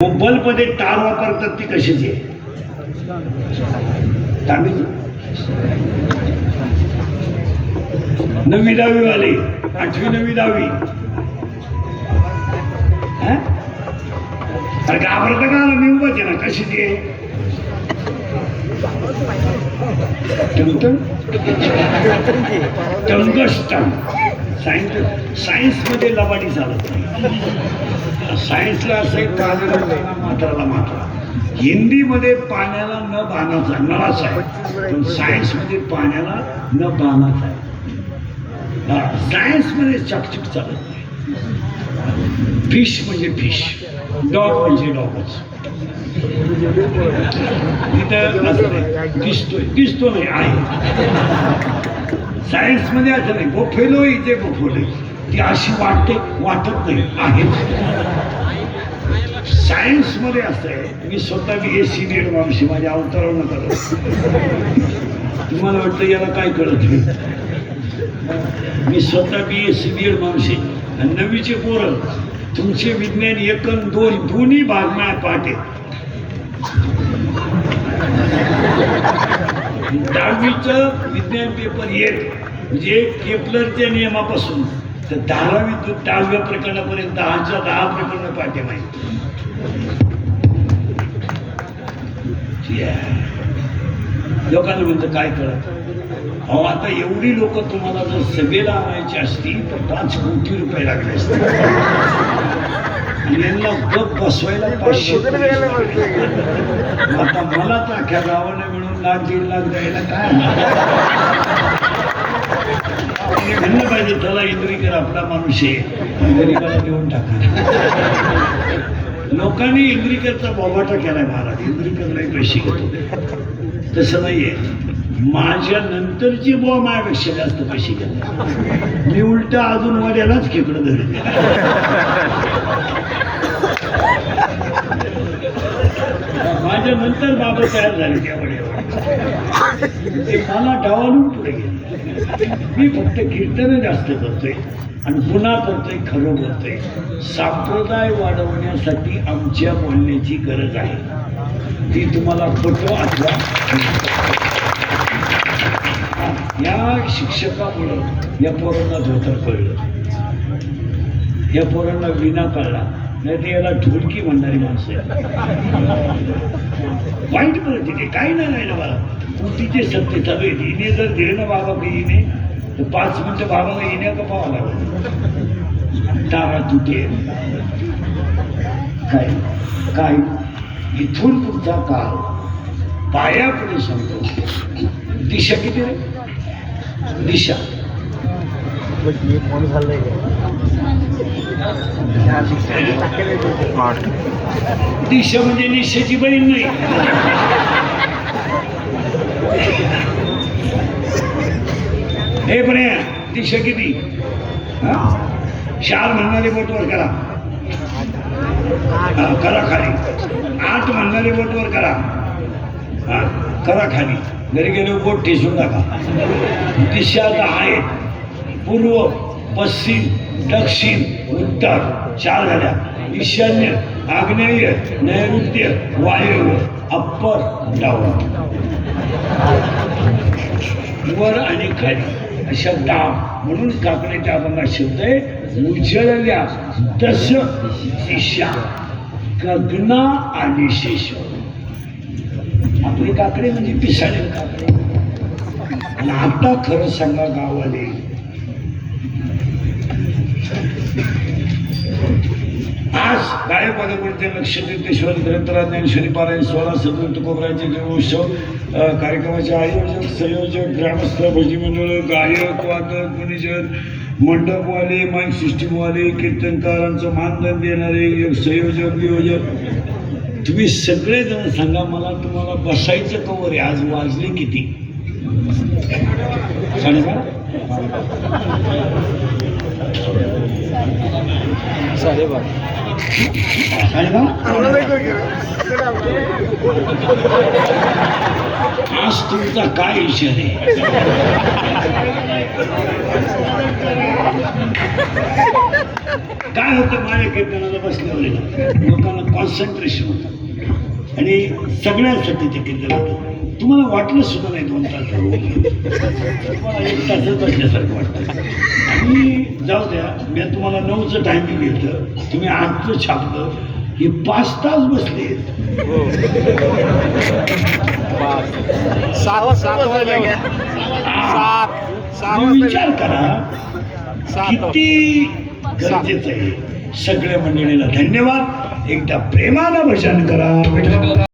बल्बमध्ये तार वापरतात ती कशीच आहे? तांबीची नववी दहावी वाले आठवी नवी दहावी. अरे घाबरत का मी उभाच आहे ना कशाची आहे? टंगटंग टंगस्टन सायन्स सायन्समध्ये लबाडी चालत नाही सायन्सला असं एक काजला मात्राला मात्रा. हिंदीमध्ये पाण्याला न बाणाचा नळाच आहे. पण सायन्समध्ये पाण्याला न बाणाचा आहे. सायन्समध्ये चकचक चालत नाही. फिश म्हणजे फिश डॉग म्हणजे डॉगच इथं दिसतोय दिसतो नाही. आहे. सायन्समध्ये असं नाही. बोफेलो इथे गोफोले ती अशी वाटते वाटत नाही. आहे. सायन्समध्ये असं आहे. मी स्वतः बी ए सी बी माणशी माझ्या अवतारावर करत तुम्हाला वाटतं याला काय कळत नाही मी स्वतः बी ए सी बी एड माणशी आणि नवीचे पोरं तुमचे विज्ञान एकन दोन दोन्ही बातम्या पाठ दहावीचं विज्ञान पेपर म्हणजे एक म्हणजे केपलरच्या नियमापासून. तर दहावी दहाव्या प्रकरणापर्यंत दहाच्या दहा प्रकरण पाठे माहिती लोकांना म्हणतं काय कळत? अहो आता एवढी लोक तुम्हाला जर सभेला आणायची असतील तर पाच कोटी रुपये लागले असते यांना गप बसवायला पाचशे. आता मला तर अख्ख्या गावाने मिळून लाख दीड लाख द्यायला काय? म्हणलं पाहिजे चला इंद्रिकर आपला माणूस आहे इंद्रिकाला देऊन टाका. लोकांनी इंद्रिकरचा बोबाटा केलाय महाराज. इंद्रिकरला पैसे घेतो. तसं नाहीये. माझ्या नंतरची बुवा माझ्यापेक्षा जास्त पैसे घेतले मी उलट अजून वड्यालाच खेकडं धरले. माझ्या नंतर बाबा तयार झाले त्या वड्यावर. ते मला डावालून पुढे गेले. मी फक्त कीर्तन जास्त करतोय आणि पुन्हा करतोय खरं बोलतोय. संप्रदाय वाढवण्यासाठी आमच्या बोलण्याची गरज आहे. ती तुम्हाला पटो अथवा या शिक्षकामुळं या पोरांना धोतर कळलं या पोरांना विना कळला नाही तर याला ढोलकी म्हणणारी माणसं वाईट परिस्थिती काही नाही राहिलं मला कुटीचे सत्य चालू आहेत हिने जर दिलं ना बाबा की हिने तर पाच मिनटं बाबाला येण्या का पाहावं लागलं. तारा तुटे काय? काय? इथून पुढचा काळ पायापुढे सांगतो दिशा किती रे? दिशा दिशा म्हणजे निशाची बहीण नाही. हे पण आहे, दिशा किती? हा? चार म्हणणारे बोटवर करा. करा खाली. आठ म्हणणारे बोटवर करा. करा खाली. घरी गेले बोट ठेसू नका. दिशा आता आहेत. पूर्व पश्चिम दक्षिण उत्तर चार झाल्या. ईशान्य आग्नेय नैऋत्य वायव्य अप्पर डाऊन वर आणि खाली. अशा डाव. म्हणून काकड्याच्या अभंगात शब्द आहे उजळल्या दश दिशा गगना आणि शेष आपले काकडे म्हणजे पिसाळे काकडे. आणि आता खरं सांगा गावाले. आज गायपादाकडचे लक्ष तीर्थेश्वर ग्रंथरा ज्ञानेश्वरी पारायण सोळा सदन तुकोबराचे जन्मोत्सव कार्यक्रमाचे आयोजक संयोजक ग्रामस्थ भजी मंडळ गायक वादक गुणीजन मंडपवाले माईक सिस्टीमवाले कीर्तनकारांचं मानधन देणारे एक संयोजक नियोजक. तुम्ही सगळेजण सांगा मला तुम्हाला बसायचं कवर आहे. आज वाजले किती? आज तुमचा काय विचार आहे? काय होतं माझ्या कीर्तनाला बसल्यावर लोकांना कॉन्सन्ट्रेशन होतं. आणि सगळ्यांसाठी ते कीर्तन होतं. तुम्हाला वाटलं सुद्धा नाही दोन तास तुम्हाला एक तासच बसल्यासारखं वाटतं. आणि जाऊ द्या मी तुम्हाला नऊचं टायमिंग घेतलं तुम्ही आठचं छापलं. हे पाच तास बसले. सात विचार करा सात किती गरजेचं आहे सगळ्या मंडळीला धन्यवाद. एकदा प्रेमानं भजन करा.